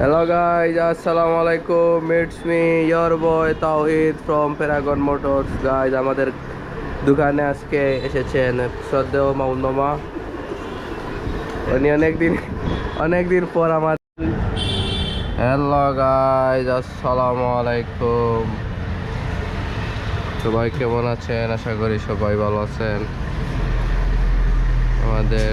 Hello guys আসসালামু আলাইকুম It's me year বয় তাওহিদ ফ্রম প্যারাগন মোটরস গাইজ আমাদের দোকানে আজকে এসেছেন শ্রদ্ধেয় মামুন উনি অনেকদিন অনেকদিন পর আমার হ্যালো গাইজ আসসালামু আলাইকুম সবাই কেমন আছেন? আশা করি সবাই ভালো আছেন। আমাদের